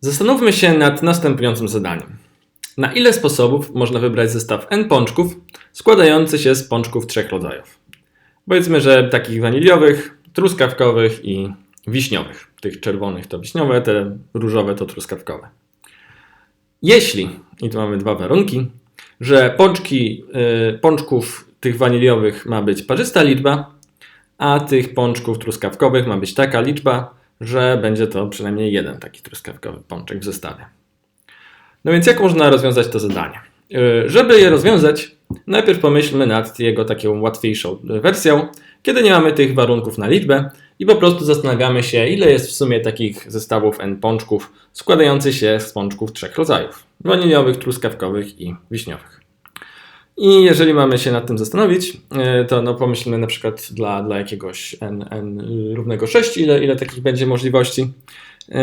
Zastanówmy się nad następującym zadaniem. Na ile sposobów można wybrać zestaw n pączków składający się z pączków trzech rodzajów? Powiedzmy, że takich waniliowych, truskawkowych i wiśniowych. Tych czerwonych to wiśniowe, te różowe to truskawkowe. Jeśli, i tu mamy dwa warunki, że pączki, y, pączków tych waniliowych ma być parzysta liczba, a tych pączków truskawkowych ma być taka liczba, że będzie to przynajmniej jeden taki truskawkowy pączek w zestawie. No więc jak można rozwiązać to zadanie? Yy, Żeby je rozwiązać, najpierw pomyślmy nad jego taką łatwiejszą wersją, kiedy nie mamy tych warunków na liczbę i po prostu zastanawiamy się, ile jest w sumie takich zestawów n pączków składających się z pączków trzech rodzajów: waniliowych, truskawkowych i wiśniowych. I jeżeli mamy się nad tym zastanowić, yy, to no pomyślmy na przykład dla, dla jakiegoś n, n równego 6, ile, ile takich będzie możliwości. Yy,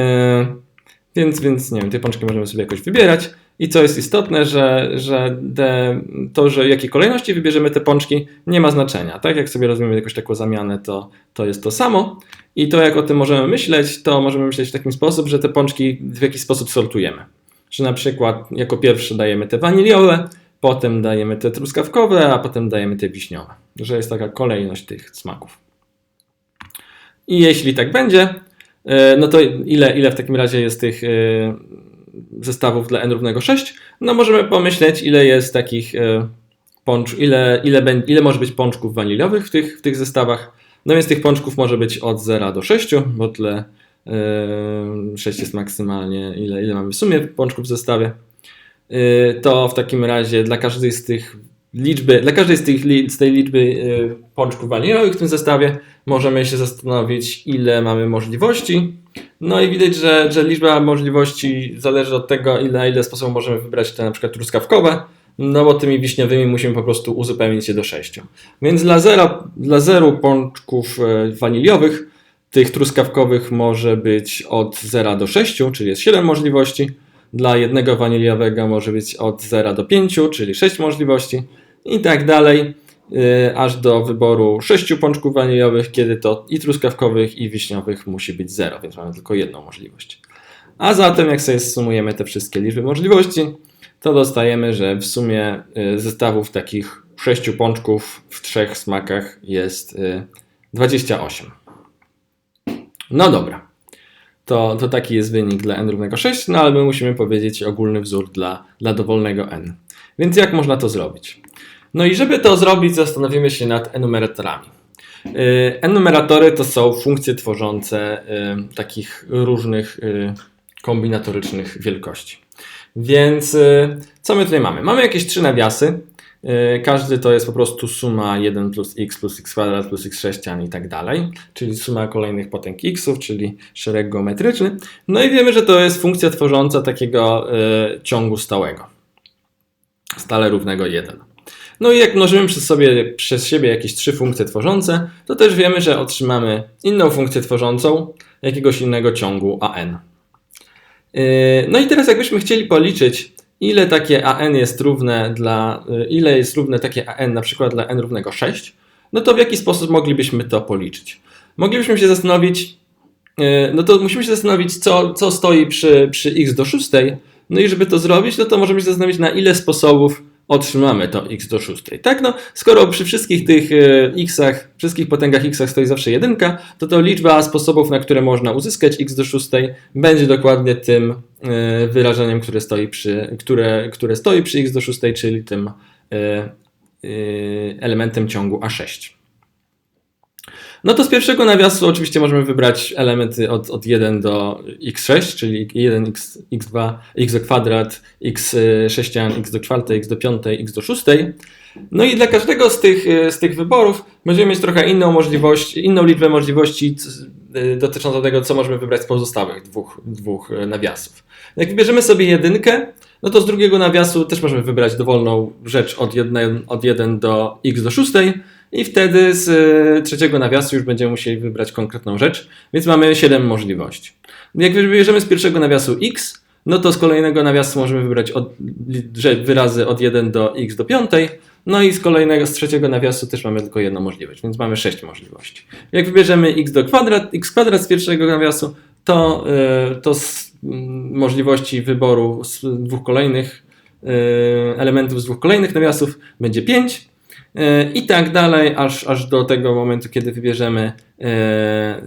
Więc, więc nie wiem, te pączki możemy sobie jakoś wybierać. I co jest istotne, że, że te, to, że jakiej kolejności wybierzemy te pączki, nie ma znaczenia. Tak jak sobie rozumiemy jakąś taką zamianę, to, to jest to samo. I to, jak o tym możemy myśleć, to możemy myśleć w taki sposób, że te pączki w jakiś sposób sortujemy. Że na przykład jako pierwsze dajemy te waniliowe, potem dajemy te truskawkowe, a potem dajemy te wiśniowe. Że jest taka kolejność tych smaków. I jeśli tak będzie, e, no to ile, ile w takim razie jest tych e, zestawów dla n równego 6? No możemy pomyśleć, ile jest takich e, pącz, ile, ile, ile może być pączków waniliowych w tych, w tych zestawach. No więc tych pączków może być od 0 do 6, bo tyle 6 jest maksymalnie, ile, ile mamy w sumie pączków w zestawie. Y, To w takim razie dla każdej z tych liczby, dla każdej z, tych, z tej liczby y, pączków waniliowych w tym zestawie możemy się zastanowić, ile mamy możliwości. No i widać, że, że liczba możliwości zależy od tego, ile, ile sposobów możemy wybrać te na przykład truskawkowe, no bo tymi wiśniowymi musimy po prostu uzupełnić je do 6. Więc dla zera, dla zeru pączków e, waniliowych, tych truskawkowych może być od 0 do 6, czyli jest 7 możliwości. Dla jednego waniliowego może być od 0 do 5, czyli 6 możliwości. I tak dalej, yy, aż do wyboru 6 pączków waniliowych, kiedy to i truskawkowych, i wiśniowych musi być 0, więc mamy tylko jedną możliwość. A zatem, jak sobie sumujemy te wszystkie liczby możliwości, to dostajemy, że w sumie y, zestawów takich 6 pączków w trzech smakach jest y, 28. No dobra. To, to taki jest wynik dla n równego 6, no ale my musimy powiedzieć ogólny wzór dla, dla dowolnego n. Więc jak można to zrobić? No i żeby to zrobić, zastanowimy się nad enumeratorami. Y, Enumeratory to są funkcje tworzące y, takich różnych y, kombinatorycznych wielkości. Więc co my tutaj mamy? Mamy jakieś trzy nawiasy. Y, Każdy to jest po prostu suma 1 plus x plus x kwadrat plus x sześcian i tak dalej, czyli suma kolejnych potęg xów, czyli szereg geometryczny. No i wiemy, że to jest funkcja tworząca takiego y, ciągu stałego. Stale równego 1. No i jak mnożymy przez, sobie, przez siebie jakieś trzy funkcje tworzące, to też wiemy, że otrzymamy inną funkcję tworzącą jakiegoś innego ciągu an. Yy, No i teraz jakbyśmy chcieli policzyć, ile takie an jest równe dla, yy, ile jest równe takie an na przykład dla n równego 6, no to w jaki sposób moglibyśmy to policzyć? Moglibyśmy się zastanowić, yy, no to musimy się zastanowić, co, co stoi przy, przy x do 6, no i żeby to zrobić, no to możemy się zastanowić, na ile sposobów otrzymamy to x do 6. Tak, no, skoro przy wszystkich tych e, xach, wszystkich potęgach xach stoi zawsze jedynka, to to liczba sposobów, na które można uzyskać x do 6 będzie dokładnie tym e, wyrażeniem, które stoi przy, które, które stoi przy x do 6, czyli tym e, elementem ciągu A6. No to z pierwszego nawiasu oczywiście możemy wybrać elementy od, od 1 do x6, czyli 1, x, x2, x do kwadrat, x sześcian, x do czwartej, x do piątej, x do szóstej. No i dla każdego z tych, e, z tych wyborów będziemy mieć trochę inną możliwość, inną liczbę możliwości e, dotyczącą tego, co możemy wybrać z pozostałych dwóch, dwóch nawiasów. Jak wybierzemy sobie jedynkę, no to z drugiego nawiasu też możemy wybrać dowolną rzecz od 1, od 1 do x do szóstej i wtedy z e, trzeciego nawiasu już będziemy musieli wybrać konkretną rzecz, więc mamy 7 możliwości. Jak wybierzemy z pierwszego nawiasu x, no to z kolejnego nawiasu możemy wybrać od, wyrazy od 1 do x do piątej, no i z kolejnego, z trzeciego nawiasu też mamy tylko jedną możliwość, więc mamy 6 możliwości. Jak wybierzemy x do kwadrat, x kwadrat z pierwszego nawiasu, to, e, to z mm, możliwości wyboru z dwóch kolejnych y, elementów z dwóch kolejnych nawiasów będzie 5 y, i tak dalej, aż, aż do tego momentu, kiedy wybierzemy y,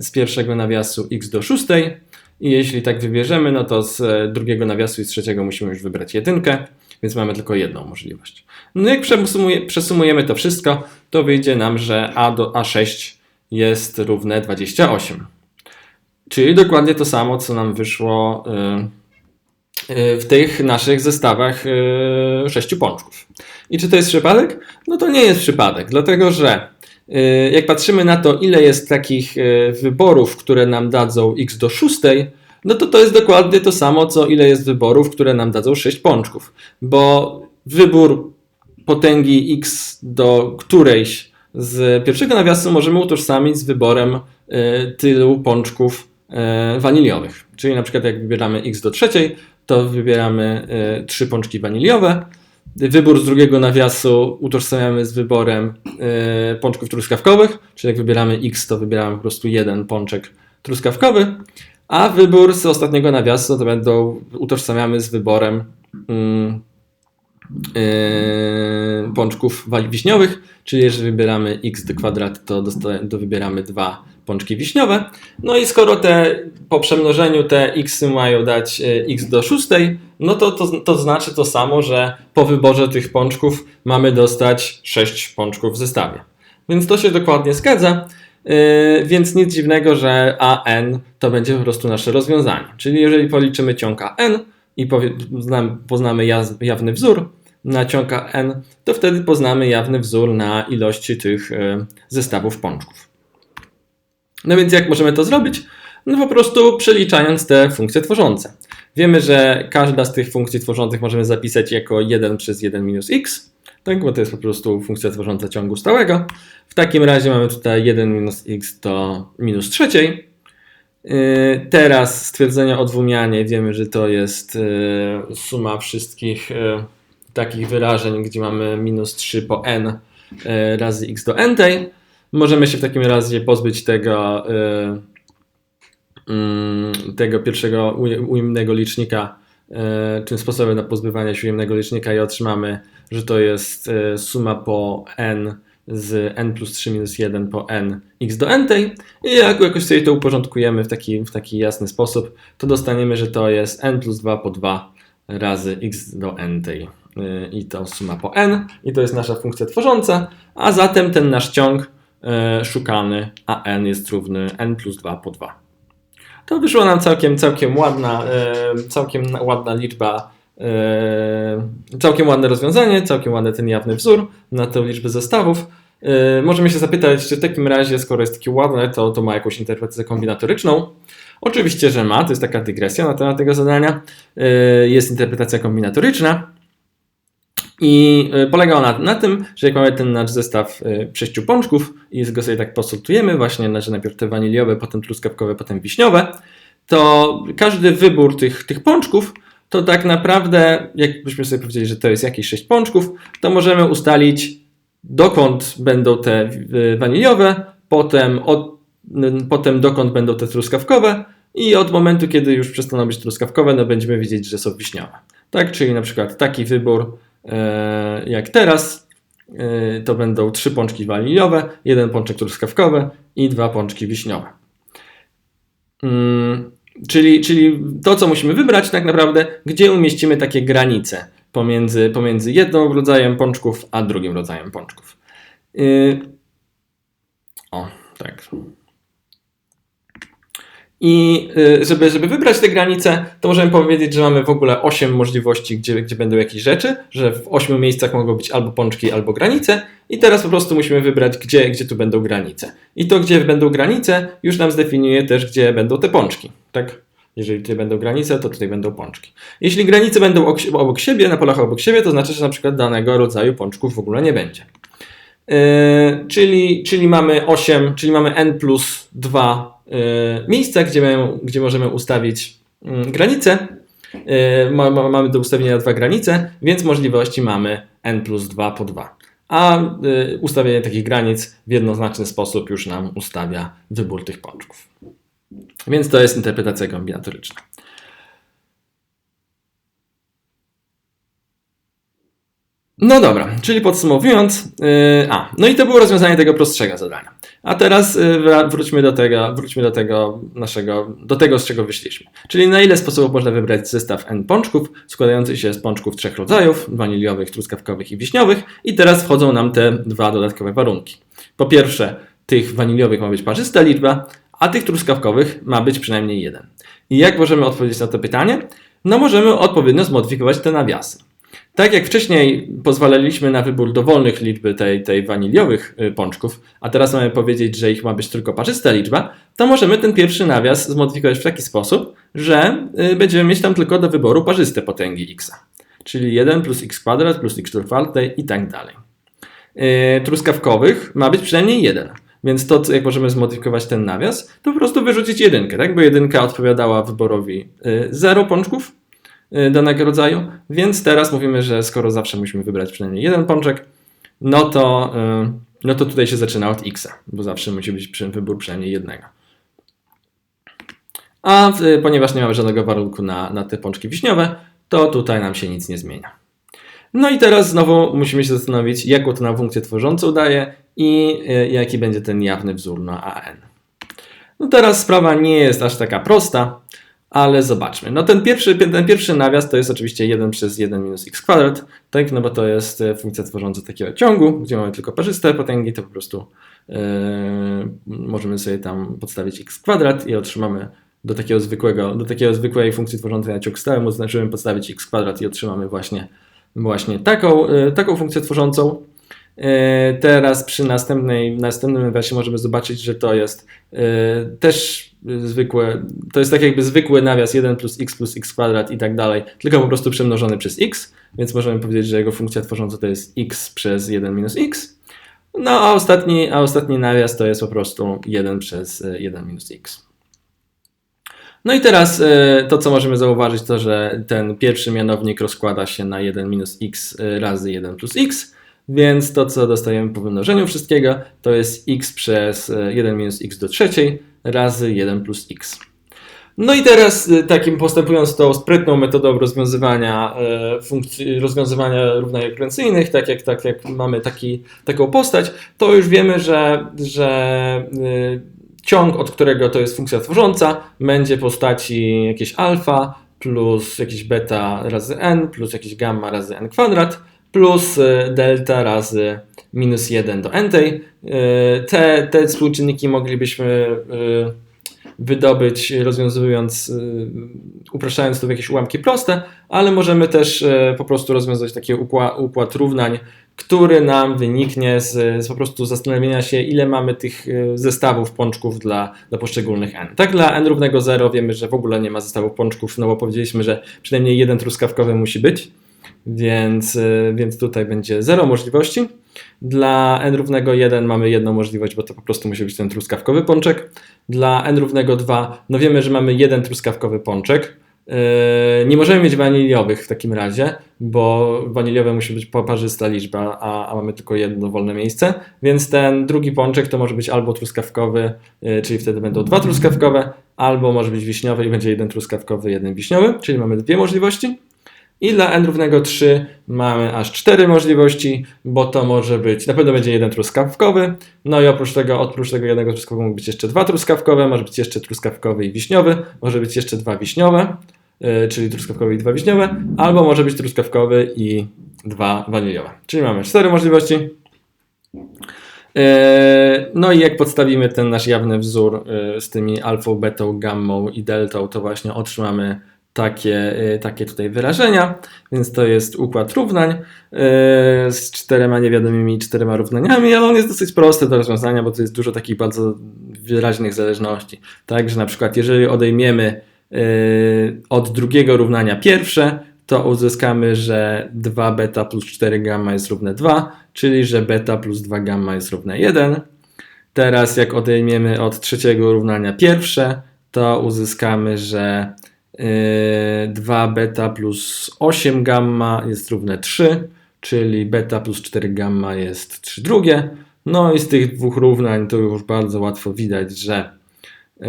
z pierwszego nawiasu x do szóstej. I jeśli tak wybierzemy, no to z e, drugiego nawiasu i z trzeciego musimy już wybrać jedynkę, więc mamy tylko jedną możliwość. No jak przesumuje, przesumujemy to wszystko, to wyjdzie nam, że a do a6 jest równe 28. Czyli dokładnie to samo, co nam wyszło y, y, w tych naszych zestawach y, sześciu pączków. I czy to jest przypadek? No to nie jest przypadek, dlatego że jak patrzymy na to, ile jest takich wyborów, które nam dadzą x do szóstej, no to to jest dokładnie to samo, co ile jest wyborów, które nam dadzą 6 pączków. Bo wybór potęgi x do którejś z pierwszego nawiasu możemy utożsamić z wyborem tylu pączków E, waniliowych. Czyli na przykład jak wybieramy x do trzeciej, to wybieramy e, trzy pączki waniliowe. Wybór z drugiego nawiasu utożsamiamy z wyborem e, pączków truskawkowych, czyli jak wybieramy x, to wybieramy po prostu jeden pączek truskawkowy, a wybór z ostatniego nawiasu to będą utożsamiamy z wyborem mm, pączków wiśniowych, czyli jeżeli wybieramy x do kwadrat, to, to wybieramy dwa pączki wiśniowe. No i skoro te po przemnożeniu te x mają dać e, x do szóstej, no to, to to znaczy to samo, że po wyborze tych pączków mamy dostać 6 pączków w zestawie. Więc to się dokładnie zgadza. Yy, więc nic dziwnego, że AN to będzie po prostu nasze rozwiązanie. Czyli jeżeli policzymy ciąg AN i poznamy jawny wzór na ciąg AN, to wtedy poznamy jawny wzór na ilości tych e, zestawów pączków. No więc jak możemy to zrobić? No po prostu przeliczając te funkcje tworzące. Wiemy, że każda z tych funkcji tworzących możemy zapisać jako 1 przez 1 minus x, tak, bo to jest po prostu funkcja tworząca ciągu stałego. W takim razie mamy tutaj 1 minus x do minus trzeciej. Yy, teraz stwierdzenie o dwumianie wiemy, że to jest yy, suma wszystkich yy, takich wyrażeń, gdzie mamy minus 3 po n razy x do n tej. Możemy się w takim razie pozbyć tego, y, mm, tego pierwszego ujemnego licznika, y, czym sposobem na pozbywanie się ujemnego licznika i otrzymamy, że to jest y, suma po n z n plus 3 minus 1 po n x do n tej. I jak jakoś sobie to uporządkujemy w taki, w taki jasny sposób, to dostaniemy, że to jest n plus 2 po 2 razy x do n tej. I to suma po n. I to jest nasza funkcja tworząca, a zatem ten nasz ciąg E, szukany, a n jest równy n plus 2 po 2. To wyszła nam całkiem, całkiem ładna, e, całkiem ładna liczba, całkiem ładne rozwiązanie, całkiem ładny ten jawny wzór na tę liczbę zestawów. Możemy się zapytać, czy w takim razie, skoro jest takie ładne, to, to ma jakąś interpretację kombinatoryczną. Oczywiście, że ma, to jest taka dygresja na temat tego zadania. Jest interpretacja kombinatoryczna. I polega ona na tym, że jak mamy ten nasz zestaw sześciu pączków i go sobie tak posortujemy, właśnie znaczy najpierw te waniliowe, potem truskawkowe, potem wiśniowe, to każdy wybór tych, tych pączków to tak naprawdę, jakbyśmy sobie powiedzieli, że to jest jakieś sześć pączków, to możemy ustalić dokąd będą te e, waniliowe, potem, od, potem dokąd będą te truskawkowe i od momentu, kiedy już przestaną być truskawkowe, no będziemy wiedzieć, że są wiśniowe. Tak, czyli na przykład taki wybór E, jak teraz, e, to będą trzy pączki waniliowe, jeden pączek truskawkowy i dwa pączki wiśniowe. Mm, czyli, czyli to, co musimy wybrać tak naprawdę, gdzie umieścimy takie granice pomiędzy, pomiędzy jednym rodzajem pączków, a drugim rodzajem pączków. E, o, tak. I y, żeby, żeby wybrać te granice, to możemy powiedzieć, że mamy w ogóle 8 możliwości, gdzie, gdzie będą jakieś rzeczy, że w 8 miejscach mogą być albo pączki, albo granice. I teraz po prostu musimy wybrać, gdzie, gdzie tu będą granice. I to, gdzie będą granice, już nam zdefiniuje też, gdzie będą te pączki. Tak? Jeżeli tutaj będą granice, to tutaj będą pączki. Jeśli granice będą obok siebie, na polach obok siebie, to znaczy, że na przykład danego rodzaju pączków w ogóle nie będzie. Yy, czyli, czyli mamy 8, czyli mamy n plus 2 E, miejsca, gdzie, mają, gdzie możemy ustawić mm, granice. E, mamy do ustawienia dwa granice, więc możliwości mamy n plus 2 po 2. A e, ustawienie takich granic w jednoznaczny sposób już nam ustawia wybór tych pączków. Więc to jest interpretacja kombinatoryczna. No dobra, czyli podsumowując, yy, a, no i to było rozwiązanie tego prostszego zadania. A teraz wra- wróćmy do tego, wróćmy do tego naszego, do tego z czego wyszliśmy. Czyli na ile sposobów można wybrać zestaw N pączków, składający się z pączków trzech rodzajów, waniliowych, truskawkowych i wiśniowych. I teraz wchodzą nam te dwa dodatkowe warunki. Po pierwsze, tych waniliowych ma być parzysta liczba, a tych truskawkowych ma być przynajmniej jeden. I jak możemy odpowiedzieć na to pytanie? No możemy odpowiednio zmodyfikować te nawiasy. Tak jak wcześniej pozwalaliśmy na wybór dowolnych liczby tej, tej waniliowych y, pączków, a teraz mamy powiedzieć, że ich ma być tylko parzysta liczba, to możemy ten pierwszy nawias zmodyfikować w taki sposób, że y, będziemy mieć tam tylko do wyboru parzyste potęgi x. Czyli 1 plus x kwadrat plus x czwarte i tak dalej. Yy, truskawkowych ma być przynajmniej 1. Więc to, jak możemy zmodyfikować ten nawias, to po prostu wyrzucić jedynkę, tak? Bo jedynka odpowiadała wyborowi 0 pączków y, danego rodzaju, więc teraz mówimy, że skoro zawsze musimy wybrać przynajmniej jeden pączek, no to, y, no to tutaj się zaczyna od x, bo zawsze musi być wybór przynajmniej jednego. A y, ponieważ nie mamy żadnego warunku na, na te pączki wiśniowe, to tutaj nam się nic nie zmienia. No i teraz znowu musimy się zastanowić, jaką to nam funkcję tworzącą daje i y, jaki będzie ten jawny wzór na AN. No teraz sprawa nie jest aż taka prosta, ale zobaczmy. No ten pierwszy, ten pierwszy nawias to jest oczywiście 1 przez 1 minus x kwadrat, tak? No bo to jest e, funkcja tworząca takiego ciągu, gdzie mamy tylko parzyste potęgi, to po prostu e, możemy sobie tam podstawić x kwadrat i otrzymamy do takiego zwykłego, do takiego zwykłej funkcji tworzącej na ciąg stały, możemy podstawić x kwadrat i otrzymamy właśnie, właśnie taką, e, taką funkcję tworzącą. E, Teraz przy następnej, następnym nawiasie możemy zobaczyć, że to jest e, też zwykłe, to jest tak jakby zwykły nawias 1 plus x plus x kwadrat i tak dalej, tylko po prostu przemnożony przez x, więc możemy powiedzieć, że jego funkcja tworząca to jest x przez 1 minus x. No a ostatni, a ostatni nawias to jest po prostu 1 przez e, 1 minus x. No i teraz e, to, co możemy zauważyć, to że ten pierwszy mianownik rozkłada się na 1 minus x e, razy 1 plus x, więc to, co dostajemy po wymnożeniu wszystkiego, to jest x przez e, 1 minus x do trzeciej razy 1 plus x. No i teraz e, takim postępując tą sprytną metodą rozwiązywania e, funkcji, rozwiązywania równań tak jak, tak jak mamy taki, taką postać, to już wiemy, że, że e, ciąg, od którego to jest funkcja tworząca, będzie postaci jakieś alfa plus jakieś beta razy n plus jakieś gamma razy n kwadrat plus e, delta razy minus 1 do n. E, Te, te współczynniki moglibyśmy e, wydobyć rozwiązując, y, upraszczając to w jakieś ułamki proste, ale możemy też y, po prostu rozwiązać taki układ, układ równań, który nam wyniknie z, z po prostu zastanowienia się, ile mamy tych y, zestawów pączków dla, dla poszczególnych n. Tak dla n równego 0 wiemy, że w ogóle nie ma zestawów pączków, no bo powiedzieliśmy, że przynajmniej jeden truskawkowy musi być, więc, y, więc tutaj będzie 0 możliwości. Dla n równego 1 mamy jedną możliwość, bo to po prostu musi być ten truskawkowy pączek. Dla n równego 2, no wiemy, że mamy jeden truskawkowy pączek. Yy, Nie możemy mieć waniliowych w takim razie, bo waniliowe musi być parzysta liczba, a, a mamy tylko jedno wolne miejsce, więc ten drugi pączek to może być albo truskawkowy, yy, czyli wtedy będą dwa truskawkowe, albo może być wiśniowy i będzie jeden truskawkowy, jeden wiśniowy, czyli mamy dwie możliwości. I dla n równego 3 mamy aż 4 możliwości, bo to może być, na pewno będzie jeden truskawkowy, no i oprócz tego, oprócz tego jednego truskawkowego mogą być jeszcze dwa truskawkowe, może być jeszcze truskawkowy i wiśniowy, może być jeszcze dwa wiśniowe, yy, czyli truskawkowy i dwa wiśniowe, albo może być truskawkowy i dwa waniliowe. Czyli mamy 4 możliwości. Yy, No i jak podstawimy ten nasz jawny wzór yy, z tymi alfą, betą, gammą i deltą, to właśnie otrzymamy takie, y, takie tutaj wyrażenia, więc to jest układ równań y, z czterema niewiadomymi czterema równaniami, ale on jest dosyć prosty do rozwiązania, bo to jest dużo takich bardzo wyraźnych zależności. Także na przykład jeżeli odejmiemy y, od drugiego równania pierwsze, to uzyskamy, że 2 beta plus 4 gamma jest równe 2, czyli że beta plus 2 gamma jest równe 1. Teraz jak odejmiemy od trzeciego równania pierwsze, to uzyskamy, że 2 beta plus 8 gamma jest równe 3, czyli beta plus 4 gamma jest 3 drugie. No i z tych dwóch równań to już bardzo łatwo widać, że, yy,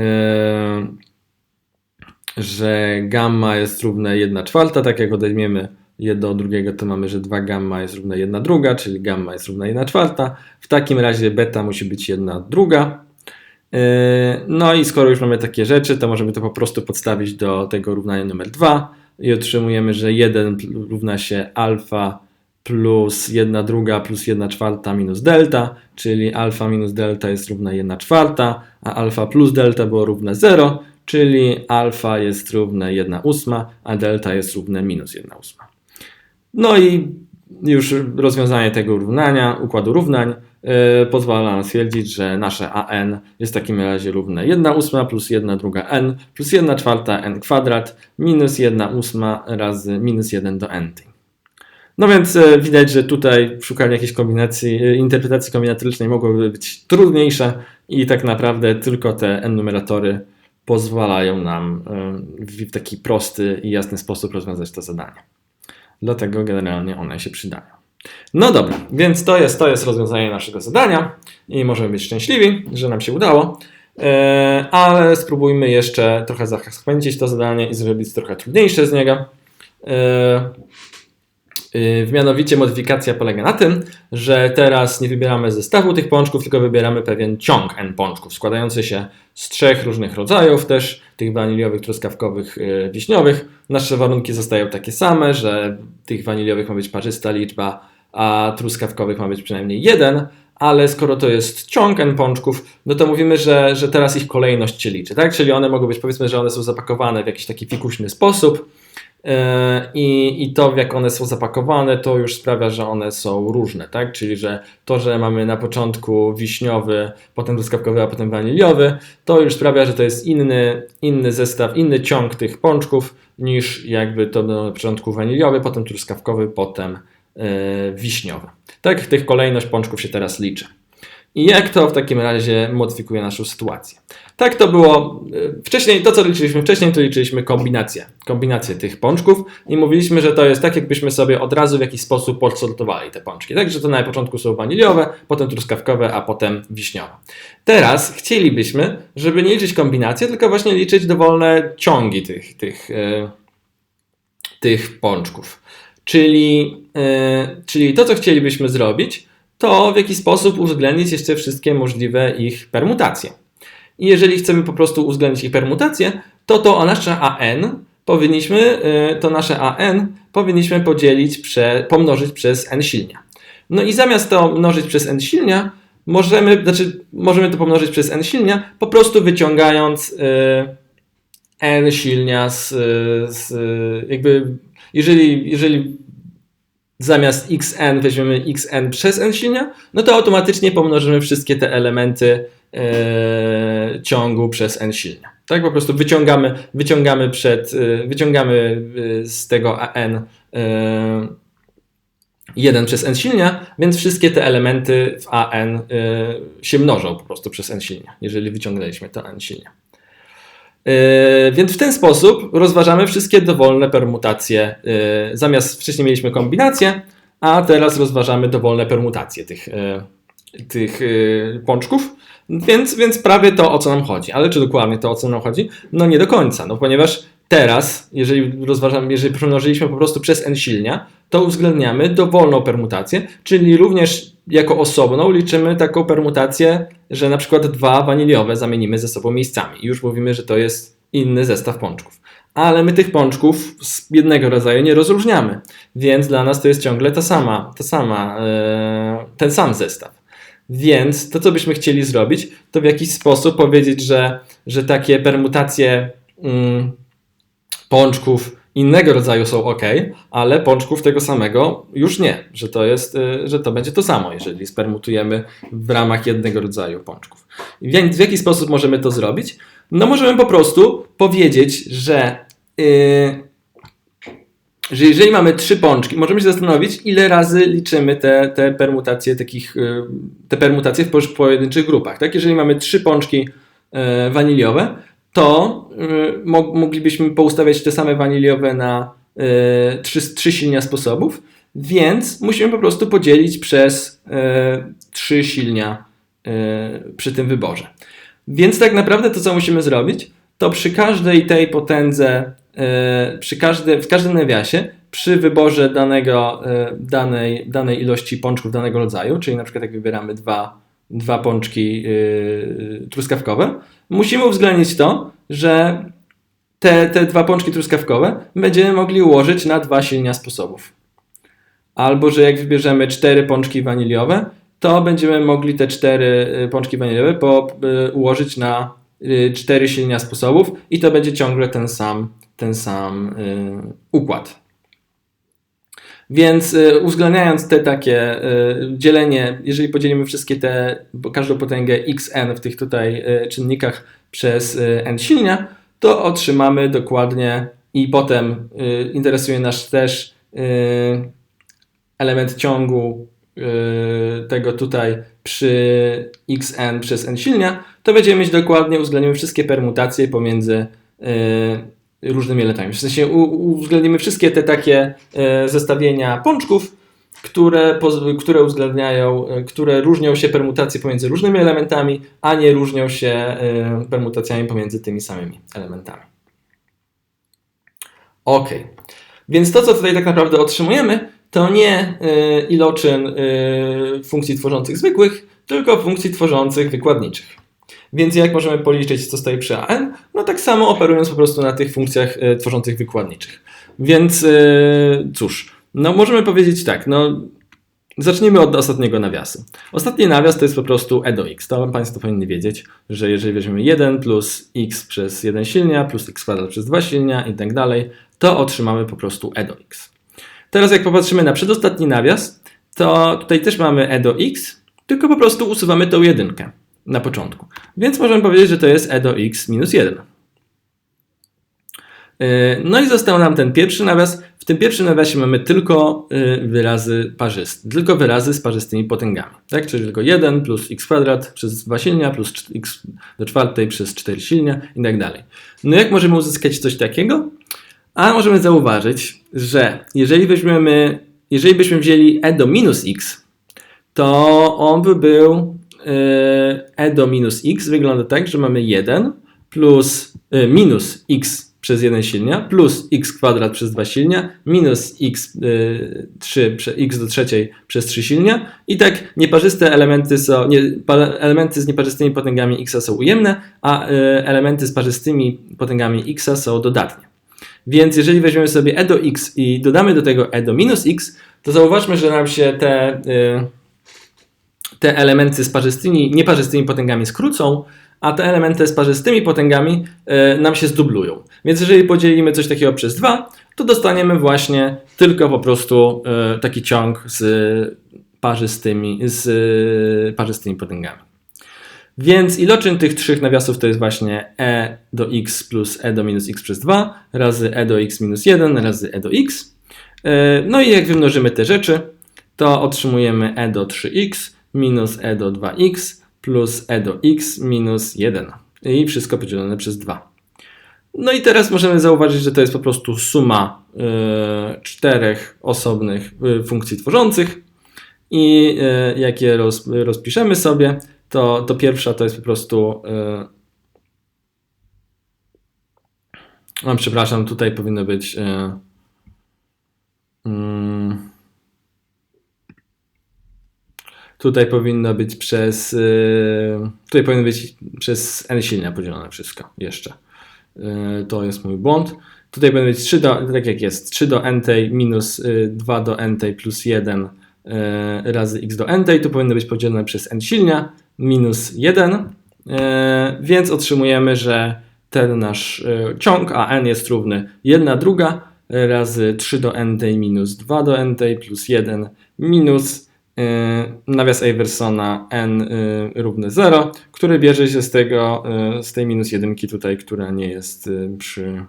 że gamma jest równe 1 czwarta, tak jak odejmiemy do drugiego, to mamy, że 2 gamma jest równe 1 druga, czyli gamma jest równa 1 czwarta. W takim razie beta musi być 1 druga. Yy, No i skoro już mamy takie rzeczy, to możemy to po prostu podstawić do tego równania numer 2 i otrzymujemy, że 1 równa się alfa plus 1 druga plus 1 czwarta minus delta, czyli alfa minus delta jest równa 1 czwarta, a alfa plus delta było równe 0, czyli alfa jest równe 1 ósma, a delta jest równe minus 1 ósma. No i już rozwiązanie tego równania, układu równań yy, pozwala nam stwierdzić, że nasze an jest w takim razie równe 1 ósma plus 1 druga n plus 1 czwarta n kwadrat minus 1 ósma razy minus 1 do n. No więc e, widać, że tutaj szukanie jakiejś kombinacji, e, interpretacji kombinatorycznej mogłoby być trudniejsze i tak naprawdę tylko te enumeratory pozwalają nam e, w taki prosty i jasny sposób rozwiązać to zadanie. Dlatego generalnie one się przydają. No dobra, więc to jest, to jest rozwiązanie naszego zadania i możemy być szczęśliwi, że nam się udało. E, Ale spróbujmy jeszcze trochę zachęcić to zadanie i zrobić trochę trudniejsze z niego. E, Mianowicie modyfikacja polega na tym, że teraz nie wybieramy zestawu tych pączków, tylko wybieramy pewien ciąg n pączków, składający się z trzech różnych rodzajów, też tych waniliowych, truskawkowych, yy, wiśniowych. Nasze warunki zostają takie same, że tych waniliowych ma być parzysta liczba, a truskawkowych ma być przynajmniej jeden, ale skoro to jest ciąg n pączków, no to mówimy, że, że teraz ich kolejność się liczy, tak? Czyli one mogą być, powiedzmy, że one są zapakowane w jakiś taki fikuśny sposób, I, I to, jak one są zapakowane, to już sprawia, że one są różne, tak? Czyli, że to, że mamy na początku wiśniowy, potem truskawkowy, a potem waniliowy, to już sprawia, że to jest inny, inny zestaw, inny ciąg tych pączków, niż jakby to na początku waniliowy, potem truskawkowy, potem yy, wiśniowy. Tak, tych kolejność pączków się teraz liczy. I jak to w takim razie modyfikuje naszą sytuację? Tak to było y, wcześniej, to co liczyliśmy wcześniej, to liczyliśmy kombinację, kombinację tych pączków i mówiliśmy, że to jest tak, jakbyśmy sobie od razu w jakiś sposób podsortowali te pączki. Także to na początku są waniliowe, potem truskawkowe, a potem wiśniowe. Teraz chcielibyśmy, żeby nie liczyć kombinacji, tylko właśnie liczyć dowolne ciągi tych, tych, yy, tych pączków. Czyli, yy, czyli to, co chcielibyśmy zrobić, to w jaki sposób uwzględnić jeszcze wszystkie możliwe ich permutacje. I jeżeli chcemy po prostu uwzględnić ich permutacje, to to nasze AN powinniśmy, y, to nasze AN powinniśmy podzielić, prze, pomnożyć przez n silnia. No i zamiast to mnożyć przez n silnia, możemy, znaczy możemy to pomnożyć przez n silnia, po prostu wyciągając y, n silnia z, z jakby, jeżeli, jeżeli zamiast xn weźmiemy xn przez n silnia, no to automatycznie pomnożymy wszystkie te elementy e, ciągu przez n silnia. Tak po prostu wyciągamy, wyciągamy, przed, e, wyciągamy e, z tego an e, 1 przez n silnia, więc wszystkie te elementy w an e, się mnożą po prostu przez n silnia, jeżeli wyciągnęliśmy to n silnia. Yy, więc w ten sposób rozważamy wszystkie dowolne permutacje. Yy, zamiast wcześniej mieliśmy kombinację, a teraz rozważamy dowolne permutacje tych, yy, tych pączków. Więc, więc prawie to o co nam chodzi. Ale czy dokładnie to o co nam chodzi? No nie do końca, no ponieważ teraz, jeżeli rozważamy, jeżeli przemnożyliśmy po prostu przez n silnia, to uwzględniamy dowolną permutację, czyli również jako osobną liczymy taką permutację, że na przykład dwa waniliowe zamienimy ze sobą miejscami. Już mówimy, że to jest inny zestaw pączków. Ale my tych pączków z jednego rodzaju nie rozróżniamy, więc dla nas to jest ciągle ta sama, ta sama, yy, ten sam zestaw. Więc to, co byśmy chcieli zrobić, to w jakiś sposób powiedzieć, że, że takie permutacje yy, pączków innego rodzaju są ok, ale pączków tego samego już nie, że to jest, y, że to będzie to samo, jeżeli spermutujemy w ramach jednego rodzaju pączków. Więc w jaki sposób możemy to zrobić? No możemy po prostu powiedzieć, że, yy, że jeżeli mamy trzy pączki, możemy się zastanowić, ile razy liczymy te, te permutacje takich, yy, te permutacje w pojedynczych grupach. Tak? Jeżeli mamy trzy pączki yy, waniliowe, to y, moglibyśmy poustawiać te same waniliowe na y, trzy, trzy silnia sposobów, więc musimy po prostu podzielić przez y, trzy silnia przy tym wyborze. Więc tak naprawdę to, co musimy zrobić, to przy każdej tej potędze, przy każdy, w każdym nawiasie przy wyborze danego, danej, danej ilości pączków danego rodzaju, czyli na przykład jak wybieramy dwa, dwa pączki yy, truskawkowe, musimy uwzględnić to, że te, te dwa pączki truskawkowe będziemy mogli ułożyć na dwa silnia sposobów. Albo, że jak wybierzemy cztery pączki waniliowe, to będziemy mogli te cztery y, pączki waniliowe po, y, ułożyć na y, cztery silnia sposobów i to będzie ciągle ten sam, ten sam układ. Więc y, uwzględniając te takie y, dzielenie, jeżeli podzielimy wszystkie te, każdą potęgę xn w tych tutaj y, czynnikach przez n silnia, to otrzymamy dokładnie i potem interesuje nas też element ciągu tego tutaj przy xn przez n silnia, to będziemy mieć dokładnie, uwzględnimy wszystkie permutacje pomiędzy różnymi elementami. W sensie uwzględnimy wszystkie te takie y, zestawienia pączków, które, które uwzględniają, y, które różnią się permutacje pomiędzy różnymi elementami, a nie różnią się y, permutacjami pomiędzy tymi samymi elementami. Ok. Więc to, co tutaj tak naprawdę otrzymujemy, to nie iloczyn funkcji tworzących zwykłych, tylko funkcji tworzących wykładniczych. Więc jak możemy policzyć, co stoi przy AN? No tak samo operując po prostu na tych funkcjach y, tworzących wykładniczych. Więc y, cóż, no możemy powiedzieć tak, no zacznijmy od ostatniego nawiasu. Ostatni nawias to jest po prostu e do x. To Państwo powinni wiedzieć, że jeżeli weźmiemy 1 plus x przez 1 silnia, plus x kwadrat przez 2 silnia i tak dalej, to otrzymamy po prostu e do x. Teraz jak popatrzymy na przedostatni nawias, to tutaj też mamy e do x, tylko po prostu usuwamy tą jedynkę na początku. Więc możemy powiedzieć, że to jest e do x minus 1. Yy, No i został nam ten pierwszy nawias. W tym pierwszym nawiasie mamy tylko yy, wyrazy parzyste, tylko wyrazy z parzystymi potęgami. Tak? Czyli tylko 1 plus x kwadrat przez 2 silnia plus x do czwartej przez 4 silnia i tak dalej. No jak możemy uzyskać coś takiego? A możemy zauważyć, że jeżeli weźmiemy, jeżeli byśmy wzięli e do minus x, to on by był e do minus x wygląda tak, że mamy 1 plus yy, minus x przez 1 silnia plus x kwadrat przez 2 silnia minus x, yy, 3, prze- x do trzeciej przez 3 silnia i tak nieparzyste elementy są, nie, elementy z nieparzystymi potęgami x są ujemne, a yy, elementy z parzystymi potęgami x są dodatnie. Więc jeżeli weźmiemy sobie e do x i dodamy do tego e do minus x, to zauważmy, że nam się te, y, te elementy z parzystymi, nieparzystymi potęgami skrócą, a te elementy z parzystymi potęgami y, nam się zdublują. Więc jeżeli podzielimy coś takiego przez 2, to dostaniemy właśnie tylko po prostu y, taki ciąg z parzystymi, z y, parzystymi potęgami. Więc iloczyn tych trzech nawiasów to jest właśnie e do x plus e do minus x przez 2 razy e do x minus 1 razy e do x. Yy, No i jak wymnożymy te rzeczy, to otrzymujemy e do 3x minus e do 2x plus e do x minus 1. I wszystko podzielone przez 2. No i teraz możemy zauważyć, że to jest po prostu suma yy, czterech osobnych yy, funkcji tworzących. I yy, jak je roz, rozpiszemy sobie, to, to pierwsza to jest po prostu. Yy... No, przepraszam, tutaj powinno być. Yy... Mm. Tutaj powinno być przez. Yy... Tutaj powinno być przez n silnia podzielone wszystko jeszcze. Yy, To jest mój błąd. Tutaj powinno być 3 do, tak jak jest, 3 do n minus y, 2 do n plus 1 y, razy x do n, tu powinno być podzielone przez n silnia minus 1, y, więc otrzymujemy, że ten nasz y, ciąg, a n jest równy 1 druga razy 3 do n minus 2 do n plus 1 minus y, nawias Aversona n y, równy 0, który bierze się z tego, y, z tej minus 1 tutaj, która nie jest y, przy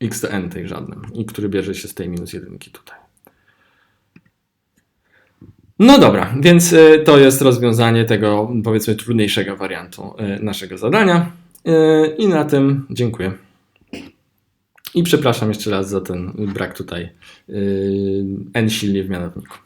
x do n tej żadnym i który bierze się z tej minus 1 tutaj. No dobra, więc y, to jest rozwiązanie tego powiedzmy trudniejszego wariantu y, naszego zadania. Y, I na tym dziękuję. I przepraszam jeszcze raz za ten brak tutaj y, n silnie w mianowniku.